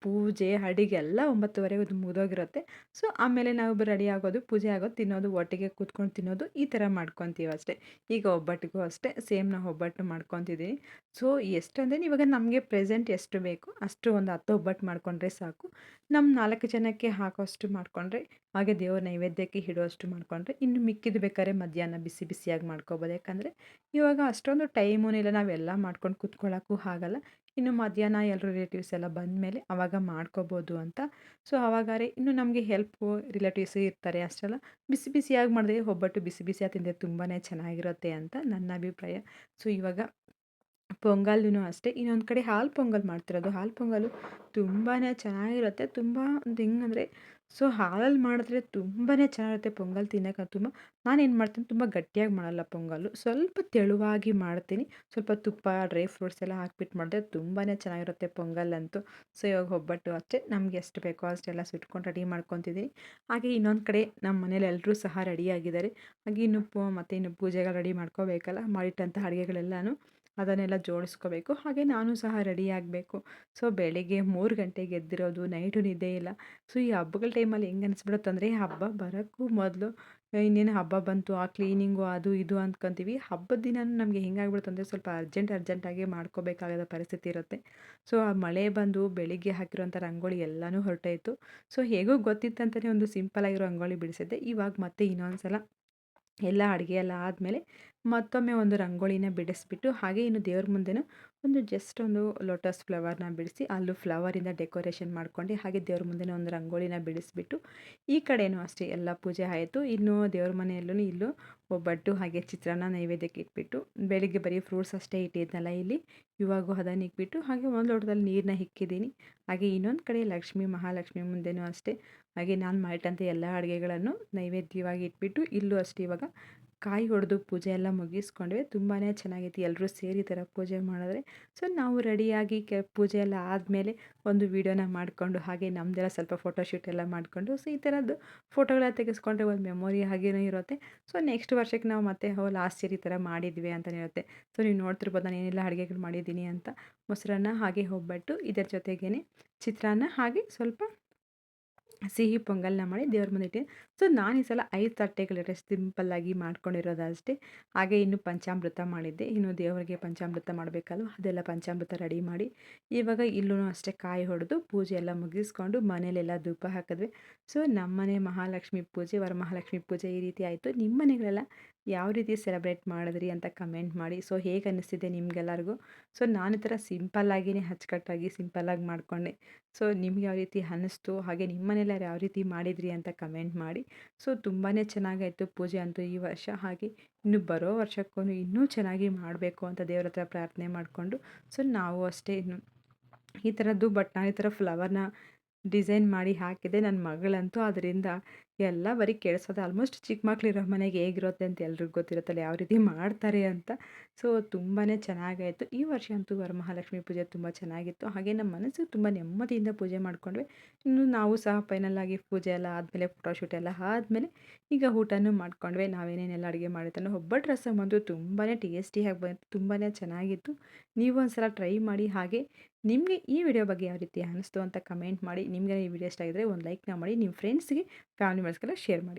ಪೂಜೆ, ಅಡಿಗೆ ಎಲ್ಲ ಒಂಬತ್ತುವರೆಗೆ ಮುಗಿದೋಗಿರುತ್ತೆ. ಸೊ, ಆಮೇಲೆ ನಾವು ರೆಡಿ ಆಗೋದು, ಪೂಜೆ ಆಗೋದು, ತಿನ್ನೋದು, ಒಟ್ಟಿಗೆ ಕೂತ್ಕೊಂಡು ತಿನ್ನೋದು, ಈ ಥರ ಮಾಡ್ಕೊತೀವಿ ಅಷ್ಟೇ. ಈಗ ಒಬ್ಬಟ್ಟಿಗೂ ಅಷ್ಟೇ, ಸೇಮ್ ನಾವು ಒಬ್ಬಟ್ಟು ಮಾಡ್ಕೊತಿದ್ದೀವಿ ಸೊ, ಎಷ್ಟಂದರೆ ಇವಾಗ ನಮಗೆ ಪ್ರೆಸೆಂಟ್ ಎಷ್ಟು ಬೇಕು, ಅಷ್ಟು ಒಂದು ಹತ್ತು ಒಬ್ಬಟ್ಟು ಮಾಡಿಕೊಂಡ್ರೆ ಸಾಕು. ನಮ್ಮ ನಾಲ್ಕು ಜನಕ್ಕೆ ಹಾಕೋಷ್ಟು ಮಾಡಿಕೊಂಡ್ರೆ, ಹಾಗೆ ದೇವ್ರ ನೈವೇದ್ಯಕ್ಕೆ ಹಿಡೋಷ್ಟು ಮಾಡಿಕೊಂಡ್ರೆ, ಇನ್ನು ಮಿಕ್ಕಿದ್ದು ಬೇಕಾದ್ರೆ ಮಧ್ಯಾಹ್ನ ಬಿಸಿ ಬಿಸಿಯಾಗಿ ಮಾಡ್ಕೊಬೋದು. ಯಾಕಂದರೆ ಇವಾಗ ಅಷ್ಟೊಂದು ಟೈಮೂ ನಾವೆಲ್ಲ ಮಾಡ್ಕೊಂಡು ಕೂತ್ಕೊಳ್ಳೋಕ್ಕೂ ಆಗಲ್ಲ. ಇನ್ನು ಮಧ್ಯಾಹ್ನ ಎಲ್ಲರೂ ರಿಲೇಟಿವ್ಸ್ ಎಲ್ಲ ಬಂದಮೇಲೆ ಆವಾಗ ಮಾಡ್ಕೋಬೋದು ಅಂತ. ಸೊ ಆವಾಗಾರೆ ಇನ್ನು ನಮಗೆ ಹೆಲ್ಪ್ ರಿಲೇಟಿವ್ಸ್ ಇರ್ತಾರೆ ಅಷ್ಟೆಲ್ಲ. ಬಿಸಿ ಬಿಸಿಯಾಗಿ ಮಾಡಿದ್ರೆ ಒಬ್ಬಟ್ಟು ಬಿಸಿ ಬಿಸಿಯಾಗಿ ತಿಂದರೆ ತುಂಬಾ ಚೆನ್ನಾಗಿರುತ್ತೆ ಅಂತ ನನ್ನ ಅಭಿಪ್ರಾಯ. ಸೊ ಇವಾಗ ಪೊಂಗಲ್ಲು ಅಷ್ಟೇ. ಇನ್ನೊಂದು ಕಡೆ ಹಾಲು ಪೊಂಗಲ್ ಮಾಡ್ತಿರೋದು. ಹಾಲು ಪೊಂಗಲ್ಲು ತುಂಬಾ ಚೆನ್ನಾಗಿರುತ್ತೆ. ತುಂಬ ಒಂದು ಹೆಂಗಂದರೆ ಸೊ, ಹಾಲಲ್ಲಿ ಮಾಡಿದ್ರೆ ತುಂಬಾ ಚೆನ್ನಾಗಿರುತ್ತೆ ಪೊಂಗಲ್ ತಿನ್ನೋಕೆ ತುಂಬ, ನಾನೇನು ಮಾಡ್ತೀನಿ, ತುಂಬ ಗಟ್ಟಿಯಾಗಿ ಮಾಡಲ್ಲ ಪೊಂಗಲ್ಲು. ಸ್ವಲ್ಪ ತೆಳುವಾಗಿ ಮಾಡ್ತೀನಿ. ಸ್ವಲ್ಪ ತುಪ್ಪ, ಡ್ರೈ ಫ್ರೂಟ್ಸ್ ಎಲ್ಲ ಹಾಕ್ಬಿಟ್ಟು ಮಾಡಿದ್ರೆ ತುಂಬಾ ಚೆನ್ನಾಗಿರುತ್ತೆ ಪೊಂಗಲ್ ಅಂತೂ ಸೊ, ಇವಾಗ ಒಬ್ಬಟ್ಟು ಅಷ್ಟೇ. ನಮ್ಗೆ ಎಷ್ಟು ಬೇಕೋ ಅಷ್ಟೆಲ್ಲ ಸುಟ್ಕೊಂಡು ರೆಡಿ ಮಾಡ್ಕೊತಿದ್ದೀನಿ. ಹಾಗೆ ಇನ್ನೊಂದು ಕಡೆ ನಮ್ಮ ಮನೇಲಿ ಎಲ್ಲರೂ ಸಹ ರೆಡಿಯಾಗಿದ್ದಾರೆ ಹಾಗೆ ಇನ್ನು ಪೂ, ಮತ್ತು ಇನ್ನು ಪೂಜೆಗಳು ರೆಡಿ ಮಾಡ್ಕೋಬೇಕಲ್ಲ, ಮಾಡಿಟ್ಟಂಥ ಅಡುಗೆಗಳೆಲ್ಲನೂ. ಅದನ್ನೆಲ್ಲ ಜೋಡಿಸ್ಕೋಬೇಕು. ಹಾಗೆ ನಾನು ಸಹ ರೆಡಿ ಆಗಬೇಕು. ಸೊ, ಬೆಳಿಗ್ಗೆ ಮೂರು ಗಂಟೆಗೆ ಎದ್ದಿರೋದು, ನೈಟು ನಿದ್ದೆ ಇಲ್ಲ. ಸೊ, ಈ ಹಬ್ಬಗಳ ಟೈಮಲ್ಲಿ ಹೆಂಗೆ ಅನಿಸ್ಬಿಡುತ್ತೆ ಅಂದರೆ, ಹಬ್ಬ ಬರೋಕ್ಕೂ ಮೊದಲು ಇನ್ನೇನು ಹಬ್ಬ ಬಂತು, ಆ ಕ್ಲೀನಿಂಗು, ಅದು, ಇದು ಅಂದ್ಕೊತೀವಿ ಹಬ್ಬದ ದಿನ ನಮಗೆ ಹೆಂಗಾಗ್ಬಿಡುತ್ತೆ ಅಂದರೆ, ಸ್ವಲ್ಪ ಅರ್ಜೆಂಟ್ ಅರ್ಜೆಂಟಾಗಿ ಮಾಡ್ಕೋಬೇಕಾಗದ ಪರಿಸ್ಥಿತಿ ಇರುತ್ತೆ. ಸೊ, ಆ ಮಳೆ ಬಂದು ಬೆಳಿಗ್ಗೆ ಹಾಕಿರುವಂಥ ರಂಗೋಳಿ ಎಲ್ಲನೂ ಹೊರಟಾಯಿತು. ಸೊ, ಹೇಗೂ ಗೊತ್ತಿತ್ತಂತಲೇ ಒಂದು ಸಿಂಪಲ್ ಆಗಿರೋ ರಂಗೋಳಿ ಬಿಡಿಸಿದ್ದೆ. ಇವಾಗ ಮತ್ತೆ ಇನ್ನೊಂದು ಸಲ ಎಲ್ಲ ಅಡುಗೆ ಎಲ್ಲ ಆದಮೇಲೆ ಮತ್ತೊಮ್ಮೆ ಒಂದು ರಂಗೋಲಿನ ಬಿಡಿಸ್ಬಿಟ್ಟು ಹಾಗೆ ಇನ್ನು ದೇವ್ರ ಮುಂದೆನೂ ಒಂದು ಜಸ್ಟ್ ಒಂದು ಲೋಟಸ್ ಫ್ಲವರ್ನ ಬಿಡಿಸಿ ಅಲ್ಲೂ ಫ್ಲವರಿಂದ ಡೆಕೋರೇಷನ್ ಮಾಡ್ಕೊಂಡು ಹಾಗೆ ದೇವ್ರ ಮುಂದೆನೇ ಒಂದು ರಂಗೋಲಿನ ಬಿಡಿಸ್ಬಿಟ್ಟು ಈ ಕಡೆಯೂ ಅಷ್ಟೇ ಎಲ್ಲ ಪೂಜೆ ಆಯಿತು. ಇನ್ನು ದೇವ್ರ ಮನೆಯಲ್ಲೂ ಇಲ್ಲೂ ಒಬ್ಬಟ್ಟು ಹಾಗೆ ಚಿತ್ರಾನ್ನ ನೈವೇದ್ಯಕ್ಕೆ ಇಟ್ಬಿಟ್ಟು ಬೆಳಿಗ್ಗೆ ಬರೀ ಫ್ರೂಟ್ಸ್ ಅಷ್ಟೇ ಇಟ್ಟಿದ್ನಲ್ಲ ಇಲ್ಲಿ. ಇವಾಗೂ ಅದನ್ನು ಇಕ್ಬಿಟ್ಟು ಹಾಗೆ ಒಂದು ಲೋಟದಲ್ಲಿ ನೀರನ್ನ ಇಕ್ಕಿದ್ದೀನಿ ಹಾಗೆ ಇನ್ನೊಂದು ಕಡೆ ಲಕ್ಷ್ಮಿ ಮಹಾಲಕ್ಷ್ಮಿ ಮುಂದೆನೂ ಅಷ್ಟೇ. ಹಾಗೆ ನಾನು ಮಾಡಿಟ್ಟಂಥ ಎಲ್ಲ ಅಡುಗೆಗಳನ್ನು ನೈವೇದ್ಯವಾಗಿ ಇಟ್ಬಿಟ್ಟು ಇಲ್ಲೂ ಅಷ್ಟೇ ಇವಾಗ ಕಾಯಿ ಹೊಡೆದು ಪೂಜೆ ಎಲ್ಲ ಮುಗಿಸ್ಕೊಂಡ್ವಿ. ತುಂಬಾ ಚೆನ್ನಾಗೈತಿ. ಎಲ್ಲರೂ ಸೇರಿ ಥರ ಪೂಜೆ ಮಾಡಿದ್ರೆ. ಸೊ, ನಾವು ರೆಡಿಯಾಗಿ ಕೆ, ಪೂಜೆ ಎಲ್ಲ ಆದಮೇಲೆ ಒಂದು ವೀಡಿಯೋನ ಮಾಡಿಕೊಂಡು, ಹಾಗೆ ನಮ್ಮದೆಲ್ಲ ಸ್ವಲ್ಪ ಫೋಟೋಶೂಟ್ ಎಲ್ಲ ಮಾಡಿಕೊಂಡು, ಸೊ, ಈ ಥರದ್ದು ಫೋಟೋಗಳೆಲ್ಲ ತೆಗೆಸ್ಕೊಂಡ್ರೆ ಒಂದು ಮೆಮೊರಿ ಹಾಗೇನೂ ಇರುತ್ತೆ. ಸೊ ನೆಕ್ಸ್ಟ್ ವರ್ಷಕ್ಕೆ ನಾವು ಮತ್ತೆ ಹೋ ಲಾಸ್ಟ್ ಇಯರ್ ಈ ಥರ ಮಾಡಿದ್ವಿ ಅಂತಲೇ ಇರುತ್ತೆ. ಸೊ, ನೀವು ನೋಡ್ತಿರ್ಬೋದು, ನಾನು ಏನೆಲ್ಲ ಅಡುಗೆಗಳು ಮಾಡಿದ್ದೀನಿ ಅಂತ. ಮೊಸರನ್ನ ಹಾಗೆ ಹೋಗ್ಬಿಟ್ಟು ಇದರ ಜೊತೆಗೇ ಚಿತ್ರಾನ್ನ ಹಾಗೆ ಸ್ವಲ್ಪ ಸಿಹಿ ಪೊಂಗಲ್ನ ಮಾಡಿ ದೇವ್ರ ಮುಂದೆ ಇಟ್ಟೆ ಸೊ, ನಾನು ಈ ಸಲ ಐದು ತಟ್ಟೆಗಳಿಟ್ಟೆ ಸಿಂಪಲ್ಲಾಗಿ ಮಾಡ್ಕೊಂಡಿರೋದು ಅಷ್ಟೇ. ಹಾಗೆ ಇನ್ನು ಪಂಚಾಮೃತ ಮಾಡಿದ್ದೆ. ಇನ್ನು ದೇವರಿಗೆ ಪಂಚಾಮೃತ ಮಾಡಬೇಕಲ್ವ? ಅದೆಲ್ಲ ಪಂಚಾಮೃತ ರೆಡಿ ಮಾಡಿ. ಇವಾಗ ಇಲ್ಲೂ ಅಷ್ಟೇ ಕಾಯಿ ಹೊಡೆದು ಪೂಜೆ ಎಲ್ಲ ಮುಗಿಸ್ಕೊಂಡು ಮನೇಲೆಲ್ಲ ಧೂಪ ಹಾಕಿದ್ವಿ. ಸೊ, ನಮ್ಮನೆ ಮಹಾಲಕ್ಷ್ಮಿ ಪೂಜೆ, ವರಮಹಾಲಕ್ಷ್ಮಿ ಪೂಜೆ ಈ ರೀತಿ ಆಯಿತು. ನಿಮ್ಮ ಮನೆಗಳೆಲ್ಲ ಯಾವ ರೀತಿ ಸೆಲೆಬ್ರೇಟ್ ಮಾಡಿದ್ರಿ ಅಂತ ಕಮೆಂಟ್ ಮಾಡಿ. ಸೊ, ಹೇಗೆ ಅನ್ನಿಸ್ತಿದೆ ನಿಮಗೆಲ್ಲರಿಗೂ? ಸೊ, ನಾನು ಈ ಥರ ಸಿಂಪಲ್ಲಾಗಿಯೇ ಅಚ್ಚುಕಟ್ಟಾಗಿ ಸಿಂಪಲ್ಲಾಗಿ ಮಾಡಿಕೊಂಡೆ. ಸೊ, ನಿಮ್ಗೆ ಯಾವ ರೀತಿ ಅನ್ನಿಸ್ತು? ಹಾಗೆ ನಿಮ್ಮ ಮನೇಲಿ ಯಾವ ರೀತಿ ಮಾಡಿದ್ರಿ ಅಂತ ಕಮೆಂಟ್ ಮಾಡಿ. ಸೊ ತುಂಬಾ ಚೆನ್ನಾಗಾಯಿತು ಪೂಜೆ ಅಂತೂ ಈ ವರ್ಷ. ಹಾಗೆ ಇನ್ನು ಬರೋ ವರ್ಷಕ್ಕೂ ಇನ್ನೂ ಚೆನ್ನಾಗಿ ಮಾಡಬೇಕು ಅಂತ ದೇವ್ರ ಹತ್ರ ಪ್ರಾರ್ಥನೆ ಮಾಡಿಕೊಂಡು. ಸೊ, ನಾವು ಅಷ್ಟೇ ಈ ಥರದ್ದು, ಬಟ್ ನಾನು ಈ ಥರ ಫ್ಲವರ್ನ ಡಿಸೈನ್ ಮಾಡಿ ಹಾಕಿದೆ ನನ್ನ ಮಗಳಂತೂ ಅದರಿಂದ ಎಲ್ಲ ಬರೀ ಕೇಳಿಸೋದು ಆಲ್ಮೋಸ್ಟ್ ಚಿಕ್ಕ ಮಕ್ಕಳಿರೋ ಮನೆಗೆ ಹೇಗಿರುತ್ತೆ ಅಂತ ಎಲ್ರಿಗೂ ಗೊತ್ತಿರುತ್ತಲ್ಲ ಯಾವ ರೀತಿ ಮಾಡ್ತಾರೆ ಅಂತ. ಸೊ ತುಂಬಾ ಚೆನ್ನಾಗಾಯಿತು. ಈ ವರ್ಷ ಅಂತೂ ವರಮಹಾಲಕ್ಷ್ಮಿ ಪೂಜೆ ತುಂಬ ಚೆನ್ನಾಗಿತ್ತು. ಹಾಗೆ ನಮ್ಮ ಮನಸ್ಸು ತುಂಬ ನೆಮ್ಮದಿಯಿಂದ ಪೂಜೆ ಮಾಡಿಕೊಂಡ್ವಿ. ಇನ್ನು ನಾವು ಸಹ ಫೈನಲ್ ಆಗಿ ಪೂಜೆ ಎಲ್ಲ ಆದಮೇಲೆ ಫೋಟೋಶೂಟ್ ಎಲ್ಲ ಆದಮೇಲೆ ಈಗ ಊಟನೂ ಮಾಡ್ಕೊಂಡ್ವಿ. ನಾವೇನೇನೆಲ್ಲ ಅಡುಗೆ ಮಾಡಿದ್ದನ್ನು ಒಬ್ಬಟ್ಟು ರಸಮ್ ಅಂತೂ ತುಂಬಾ ಟೇಸ್ಟಿಯಾಗಿ ಬಂತು. ತುಂಬಾ ಚೆನ್ನಾಗಿತ್ತು. ನೀವು ಒಂದು ಸಲ ಟ್ರೈ ಮಾಡಿ ಹಾಗೆ ನಿಮಗೆ ಈ ವಿಡಿಯೋ ಬಗ್ಗೆ ಯಾವ ರೀತಿ ಅನ್ನಿಸ್ತು ಅಂತ ಕಮೆಂಟ್ ಮಾಡಿ. ನಿಮಗೆ ಈ ವಿಡಿಯೋ ಇಷ್ಟ ಆಗಿದ್ರೆ ಒಂದು ಲೈಕ್ನ ಮಾಡಿ. ನಿಮ್ಮ ಫ್ರೆಂಡ್ಸ್ಗೆ ಫ್ಯಾಮಿಲಿ ಮೆಂಬರ್ಸ್ಗೆಲ್ಲ ಶೇರ್ ಮಾಡಿ.